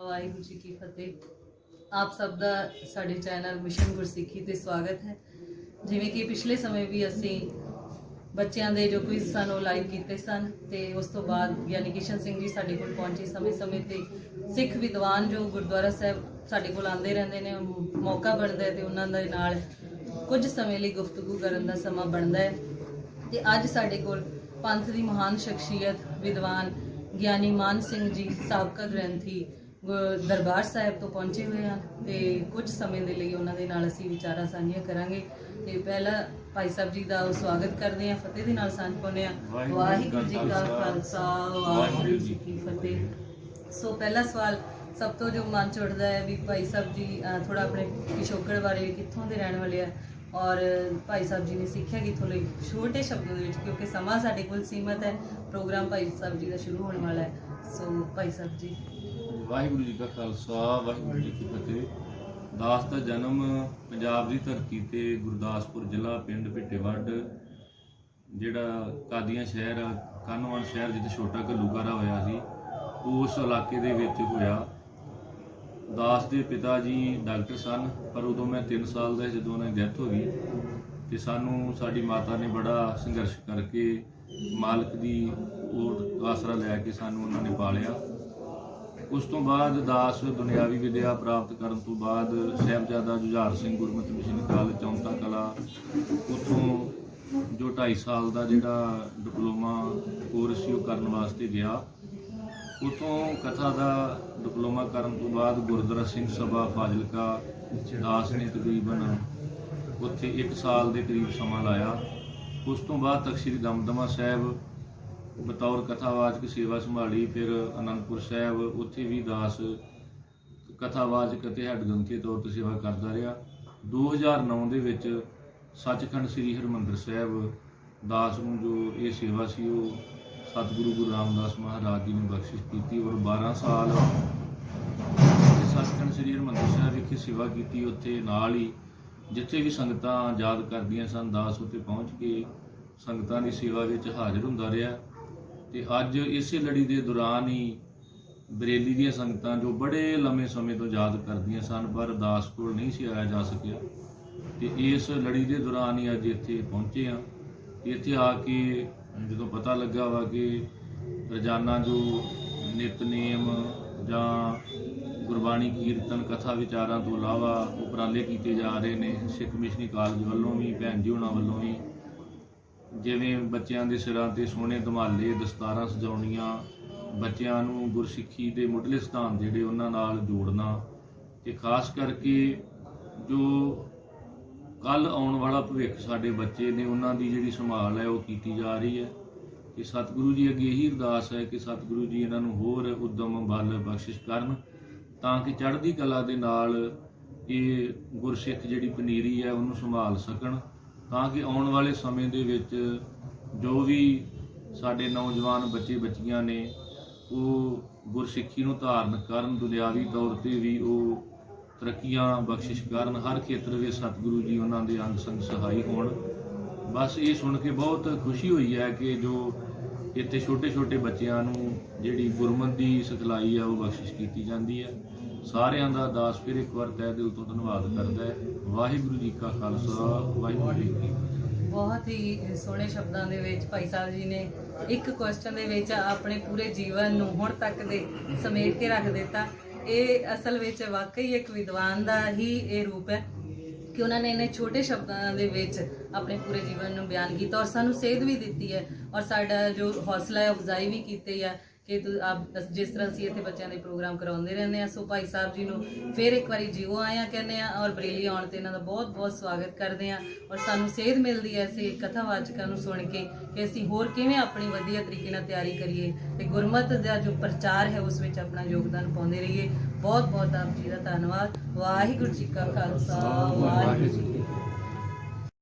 ਵਾਹਿਗੁਰੂ ਜੀ ਕੀ ਫਤਿਹ। ਆਪ ਸਭ ਦਾ ਸਾਡੇ ਚੈਨਲ ਮਿਸ਼ਨ ਗੁਰਸਿੱਖੀ ਤੇ ਸਵਾਗਤ ਹੈ। ਜਿਵੇਂ ਕਿ ਪਿਛਲੇ ਸਮੇਂ ਵੀ ਅਸੀਂ ਬੱਚਿਆਂ ਦੇ ਜੋ ਕੁਇਜ਼ ਸਨ ਉਹ ਲਾਈਵ ਕੀਤੇ ਸਨ ਤੇ ਉਸ ਤੋਂ ਬਾਅਦ ਗਿਆਨੀ ਕਿਸ਼ਨ ਸਿੰਘ ਜੀ ਸਾਡੇ ਕੋਲ ਪਹੁੰਚੇ ਸਮੇਂ-ਸਮੇਂ ਤੇ ਸਿੱਖ ਵਿਦਵਾਨ ਜੋ ਗੁਰਦੁਆਰਾ ਸਾਹਿਬ ਸਾਡੇ ਕੋਲ ਆਉਂਦੇ ਰਹਿੰਦੇ ਨੇ ਮੌਕਾ ਬਣਦਾ ਹੈ ਤੇ ਉਹਨਾਂ ਦੇ ਨਾਲ ਕੁਝ ਸਮੇਂ ਲਈ ਗੁਫ਼ਤਗੂ ਕਰਨ ਦਾ ਸਮਾਂ ਬਣਦਾ ਹੈ। ਤੇ ਅੱਜ ਸਾਡੇ ਕੋਲ ਪੰਥ ਦੀ ਮਹਾਨ ਸ਼ਖਸੀਅਤ ਵਿਦਵਾਨ ਗਿਆਨੀ ਮਾਨ ਸਿੰਘ ਜੀ, ਸਾਬਕਾ ਗ੍ਰੰਥੀ ਦਰਬਾਰ ਸਾਹਿਬ ਤੋਂ ਪਹੁੰਚੇ ਹੋਏ ਹਨ ਤੇ ਕੁਝ ਸਮੇਂ ਦੇ ਲਈ ਉਹਨਾਂ ਦੇ ਨਾਲ ਅਸੀਂ ਵਿਚਾਰਾਂ ਸਾਂਝੀਆਂ ਕਰਾਂਗੇ। ਤੇ ਪਹਿਲਾਂ ਭਾਈ ਸਾਹਿਬ ਜੀ ਦਾ ਸਵਾਗਤ ਕਰਦੇ ਹਾਂ ਫਤਿਹ ਦੇ ਨਾਲ ਸਾਂਝ ਪਾਉਂਦੇ ਹਾਂ। ਵਾਹਿਗੁਰੂ ਜੀ ਕਾ ਖਾਲਸਾ ਵਾਹਿਗੁਰੂ ਜੀ ਕੀ ਫਤਿਹ। ਸੋ ਪਹਿਲਾ ਸਵਾਲ ਸਭ ਤੋਂ ਜੋ ਮਨ ਚ ਉੱਠਦਾ ਹੈ ਵੀ ਭਾਈ ਸਾਹਿਬ ਜੀ ਥੋੜਾ ਆਪਣੇ ਪਿਛੋਕੜ ਬਾਰੇ ਕਿੱਥੋਂ ਦੇ ਰਹਿਣ ਵਾਲੇ ਆ? ਔਰ ਭਾਈ ਸਾਹਿਬ ਜੀ ਨੇ ਸਿੱਖਿਆ ਕਿੱਥੋਂ ਲਈ? ਛੋਟੇ ਸ਼ਬਦਾਂ ਦੇ ਵਿੱਚ ਕਿਉਂਕਿ ਸਮਾਂ ਸਾਡੇ ਕੋਲ ਸੀਮਤ ਹੈ ਪ੍ਰੋਗਰਾਮ ਭਾਈ ਸਾਹਿਬ ਜੀ ਦਾ ਸ਼ੁਰੂ ਹੋਣ ਵਾਲਾ ਹੈ। ਸੋ ਭਾਈ ਸਾਹਿਬ ਜੀ। ਵਾਹਿਗੁਰੂ ਜੀ ਕਾ ਖਾਲਸਾ ਵਾਹਿਗੁਰੂ ਜੀ ਕੀ ਫਤਿਹ। ਦਾਸ ਦਾ ਜਨਮ ਪੰਜਾਬ ਦੀ ਧਰਤੀ ਤੇ ਗੁਰਦਾਸਪੁਰ ਜ਼ਿਲ੍ਹਾ ਪਿੰਡ ਭਿੱਟੇਵੱਡ ਜਿਹੜਾ ਕਾਦੀਆਂ ਸ਼ਹਿਰ ਆ, ਕਾਨੋਵਾਨ ਸ਼ਹਿਰ ਜਿੱਥੇ ਛੋਟਾ ਘੱਲੂਕਾਰਾ ਹੋਇਆ ਸੀ ਉਸ ਇਲਾਕੇ ਦੇ ਵਿੱਚ ਹੋਇਆ। ਦਾਸ ਦੇ ਪਿਤਾ ਜੀ ਡਾਕਟਰ ਸਨ ਪਰ ਉਦੋਂ ਮੈਂ 3 ਸਾਲ ਦਾ ਜਦੋਂ ਉਹਨਾਂ ਦੀ ਡੈਥ ਹੋ ਗਈ। ਤੇ ਸਾਨੂੰ ਸਾਡੀ ਮਾਤਾ ਨੇ ਬੜਾ ਸੰਘਰਸ਼ ਕਰਕੇ ਮਾਲਕ ਦੀ ਉਹ ਆਸਰਾ ਲੈ ਕੇ ਸਾਨੂੰ ਉਹਨਾਂ ਨੇ ਪਾਲਿਆ। ਉਸ ਤੋਂ ਬਾਅਦ ਦਾਸ ਦੁਨਿਆਵੀ ਵਿਦਿਆ ਪ੍ਰਾਪਤ ਕਰਨ ਤੋਂ ਬਾਅਦ ਸਾਹਿਬਜ਼ਾਦਾ ਜੁਝਾਰ ਸਿੰਘ ਗੁਰਮਤਿ ਮਿਸ਼ਨ ਕਾਲਜ ਚੌਂਤਾ ਕਲਾ, ਉੱਥੋਂ ਜੋ 2.5 ਸਾਲ ਦਾ ਜਿਹੜਾ ਡਿਪਲੋਮਾ ਕੋਰਸ ਸੀ ਉਹ ਕਰਨ ਵਾਸਤੇ ਗਿਆ। ਉਤੋਂ ਕਥਾ ਦਾ ਡਿਪਲੋਮਾ ਕਰਨ ਤੋਂ ਬਾਅਦ ਗੁਰਦੁਆਰਾ ਸਿੰਘ ਸਭਾ ਫਾਜ਼ਿਲਕਾ, ਦਾਸ ਨੇ ਤਕਰੀਬਨ ਉੱਥੇ 1 ਸਾਲ ਦੇ ਕਰੀਬ ਸਮਾਂ ਲਾਇਆ। ਉਸ ਤੋਂ ਬਾਅਦ ਤਖਤ ਸ੍ਰੀ ਦਮਦਮਾ ਸਾਹਿਬ ਬਤੌਰ ਕਥਾਵਾਚਕ ਸੇਵਾ ਸੰਭਾਲੀ, ਫਿਰ ਅਨੰਦਪੁਰ ਸਾਹਿਬ, ਉੱਥੇ ਵੀ ਦਾਸ ਕਥਾਵਾਚਕ ਅਤੇ ਹੈਡ ਗ੍ਰੰਥੀ ਤੌਰ ਤੇ ਸੇਵਾ ਕਰਦਾ ਰਿਹਾ। 2009 ਦੇ ਵਿੱਚ ਸੱਚਖੰਡ ਸ੍ਰੀ ਹਰਿਮੰਦਰ ਸਾਹਿਬ, ਦਾਸ ਨੂੰ ਜੋ ਇਹ ਸੇਵਾ ਸੀ, ਉਹ ਸਤਿਗੁਰੂ ਗੁਰੂ ਰਾਮਦਾਸ ਮਹਾਰਾਜ ਜੀ ਨੇ ਬਖਸ਼ਿਸ਼ ਕੀਤੀ ਔਰ 12 ਸਾਲ ਉੱਥੇ ਸੱਚਖੰਡ ਸ੍ਰੀ ਹਰਿਮੰਦਰ ਸਾਹਿਬ ਵਿਖੇ ਸੇਵਾ ਕੀਤੀ। ਉੱਥੇ ਨਾਲ ਹੀ ਜਿੱਥੇ ਵੀ ਸੰਗਤਾਂ ਯਾਦ ਕਰਦੀਆਂ ਸਨ, ਦਾਸ ਉੱਤੇ ਪਹੁੰਚ ਕੇ ਸੰਗਤਾਂ ਦੀ ਸੇਵਾ ਵਿੱਚ ਹਾਜ਼ਰ ਹੁੰਦਾ ਰਿਹਾ। ਤੇ ਅੱਜ ਇਸੇ ਲੜੀ ਦੇ ਦੌਰਾਨ ਹੀ ਬਰੇਲੀ ਦੀਆਂ ਸੰਗਤਾਂ ਜੋ ਬੜੇ ਲੰਮੇ ਸਮੇਂ ਤੋਂ ਯਾਦ ਕਰਦੀਆਂ ਸਨ, ਪਰ ਅਰਦਾਸ ਕੋਲ ਨਹੀਂ ਸੀ ਆਇਆ ਜਾ ਸਕਿਆ। ਤੇ ਇਸ ਲੜੀ ਦੇ ਦੌਰਾਨ ਹੀ ਅੱਜ ਇੱਥੇ ਪਹੁੰਚੇ ਆ ਇੱਥੇ ਆ ਕੇ ਜਦੋਂ ਪਤਾ ਲੱਗਾ ਵਾ ਕਿ ਰੋਜ਼ਾਨਾ ਜੋ ਨਿਤਨੇਮ ਜਾਂ ਗੁਰਬਾਣੀ ਕੀਰਤਨ ਕਥਾ ਵਿਚਾਰਾਂ ਤੋਂ ਇਲਾਵਾ ਉਪਰਾਲੇ ਕੀਤੇ ਜਾ ਰਹੇ ਨੇ, ਸਿੱਖ ਮਿਸ਼ਨਰੀ ਕਾਲਜ ਵੱਲੋਂ ਵੀ, ਭੈਣ ਜੀ ਉਹਨਾਂ ਵੱਲੋਂ ਵੀ ਜਿਵੇਂ ਬੱਚਿਆਂ ਦੇ ਸਿਰਾਂ ਤੇ ਸੋਹਣੇ ਧਮਾਲੇ, ਦਸਤਾਰਾਂ ਸਜਾਉਣੀਆਂ, ਬੱਚਿਆਂ ਨੂੰ ਗੁਰਸਿੱਖੀ ਦੇ ਮੁੱਢਲੇ ਸਿਧਾਂਤ ਜਿਹੜੇ ਉਹਨਾਂ ਨਾਲ ਜੋੜਨਾ ਤੇ ਖਾਸ ਕਰਕੇ ਜੋ ਕੱਲ ਆਉਣ ਵਾਲਾ ਭਵਿੱਖ ਸਾਡੇ ਬੱਚੇ ਨੇ, ਉਹਨਾਂ ਦੀ ਜਿਹੜੀ ਸੰਭਾਲ ਹੈ ਉਹ ਕੀਤੀ ਜਾ ਰਹੀ ਹੈ ਕਿ ਸਤਿਗੁਰੂ ਜੀ ਅੱਗੇ ਇਹੀ ਅਰਦਾਸ ਹੈ ਕਿ ਸਤਿਗੁਰੂ ਜੀ ਇਹਨਾਂ ਨੂੰ ਹੋਰ ਉਦਮ ਬਲ ਬਖਸ਼ਿਸ਼ ਕਰਨ ਤਾਂ ਕਿ ਚੜ੍ਹਦੀ ਕਲਾ ਦੇ ਨਾਲ ਇਹ ਗੁਰਸਿੱਖ ਜਿਹੜੀ ਪਨੀਰੀ ਹੈ ਉਹਨੂੰ ਸੰਭਾਲ ਸਕਣ। ਤਾਂ ਕਿ ਆਉਣ ਵਾਲੇ ਸਮੇਂ ਦੇ ਵਿੱਚ ਜੋ ਵੀ ਸਾਡੇ ਨੌਜਵਾਨ ਬੱਚੇ ਬੱਚੀਆਂ ਨੇ, ਉਹ ਗੁਰਸਿੱਖੀ ਨੂੰ ਧਾਰਨ ਕਰਨ, ਦੁਨਿਆਵੀ ਤੌਰ ਤੇ ਵੀ ਉਹ ਤਰੱਕੀਆਂ, ਬਖਸ਼ਿਸ਼ ਕਰਨ, ਹਰ ਖੇਤਰ ਵਿੱਚ ਸਤਿਗੁਰੂ ਜੀ ਉਹਨਾਂ ਦੇ ਅੰਗ ਸੰਗ ਸਹਾਈ ਹੋਣ। ਬਸ ਇਹ ਸੁਣ ਕੇ ਬਹੁਤ ਖੁਸ਼ੀ ਹੋਈ ਹੈ ਕਿ ਜੋ ਇੱਥੇ ਛੋਟੇ ਛੋਟੇ ਬੱਚਿਆਂ ਨੂੰ ਜਿਹੜੀ ਗੁਰਮਤਿ ਦੀ ਸਿਖਲਾਈ ਹੈ ਉਹ ਬਖਸ਼ਿਸ਼ ਕੀਤੀ ਜਾਂਦੀ ਹੈ ਸਾਰਿਆਂ ਦਾ ਦਾਸ ਫਿਰ ਇੱਕ ਵਾਰ ਤਹਿ ਦਿਲ ਤੋਂ ਧੰਨਵਾਦ ਕਰਦਾ ਹੈ। ਵਾਹਿਗੁਰੂ ਜੀ ਕਾ ਖਾਲਸਾ, ਵਾਹਿਗੁਰੂ ਜੀ ਕੀ ਬਹੁਤ ਹੀ ਸੋਹਣੇ ਸ਼ਬਦਾਂ ਦੇ ਵਿੱਚ ਭਾਈ ਸਾਹਿਬ ਜੀ ਨੇ ਇੱਕ ਕੁਐਸਚਨ ਦੇ ਵਿੱਚ ਆਪਣੇ ਪੂਰੇ ਜੀਵਨ ਨੂੰ ਹੁਣ ਤੱਕ ਦੇ ਸਮੇਟ ਕੇ ਰੱਖ ਦਿੱਤਾ। ਇਹ ਅਸਲ ਵਿੱਚ ਵਾਕਈ ਇੱਕ ਵਿਦਵਾਨ ਦਾ ਹੀ ਇਹ ਰੂਪ ਹੈ। ਕਿ ਉਹਨਾਂ ਨੇ ਇਹਨੇ ਛੋਟੇ ਸ਼ਬਦਾਂ ਦੇ ਵਿੱਚ ਆਪਣੇ ਪੂਰੇ ਜੀਵਨ ਨੂੰ ਬਿਆਨ ਕੀਤਾ ਔਰ ਸਾਨੂੰ ਸੇਧ ਵੀ ਦਿੱਤੀ ਹੈ ਔਰ ਸਾਡਾ ਜੋ ਹੌਸਲਾ ਹੈ ਅਫਜ਼ਾਈ ਵੀ ਕੀਤੀ ਹੈ ਕਿ ਤੁ- ਆਪ ਜਿਸ ਤਰ੍ਹਾਂ ਅਸੀਂ ਇੱਥੇ ਬੱਚਿਆਂ ਦੇ ਪ੍ਰੋਗਰਾਮ ਕਰਾਉਂਦੇ ਰਹਿੰਦੇ ਆ ਸੋ ਭਾਈ ਸਾਹਿਬ ਜੀ ਨੂੰ ਫਿਰ ਇੱਕ ਵਾਰੀ ਜੀਓ ਆਇਆ ਕਹਿੰਦੇ ਆ ਔਰ ਬਰੇਲੀ ਆਉਣ ਤੇ ਇਹਨਾਂ ਦਾ ਬਹੁਤ ਬਹੁਤ ਸਵਾਗਤ ਕਰਦੇ ਆ ਔਰ ਸਾਨੂੰ ਸੇਧ ਮਿਲਦੀ ਹੈ ਇਸੇ ਕਥਾਵਾਚਕਾਂ ਨੂੰ ਸੁਣ ਕੇ ਕਿ ਅਸੀਂ ਹੋਰ ਕਿਵੇਂ ਆਪਣੀ ਵਧੀਆ ਤਰੀਕੇ ਨਾਲ ਤਿਆਰੀ ਕਰੀਏ ਤੇ ਗੁਰਮਤ ਦਾ ਜੋ ਪ੍ਰਚਾਰ ਹੈ ਉਸ ਵਿੱਚ ਆਪਣਾ ਯੋਗਦਾਨ ਪਾਉਂਦੇ ਰਹੀਏ। ਬਹੁਤ ਬਹੁਤ ਆਪ ਜੀ ਦਾ ਧੰਨਵਾਦ। ਵਾਹਿਗੁਰੂ ਜੀ ਕਾ ਖਾਲਸਾ ਵਾਹਿਗੁਰੂ ਜੀ ਕੀ ਫਤਿਹ।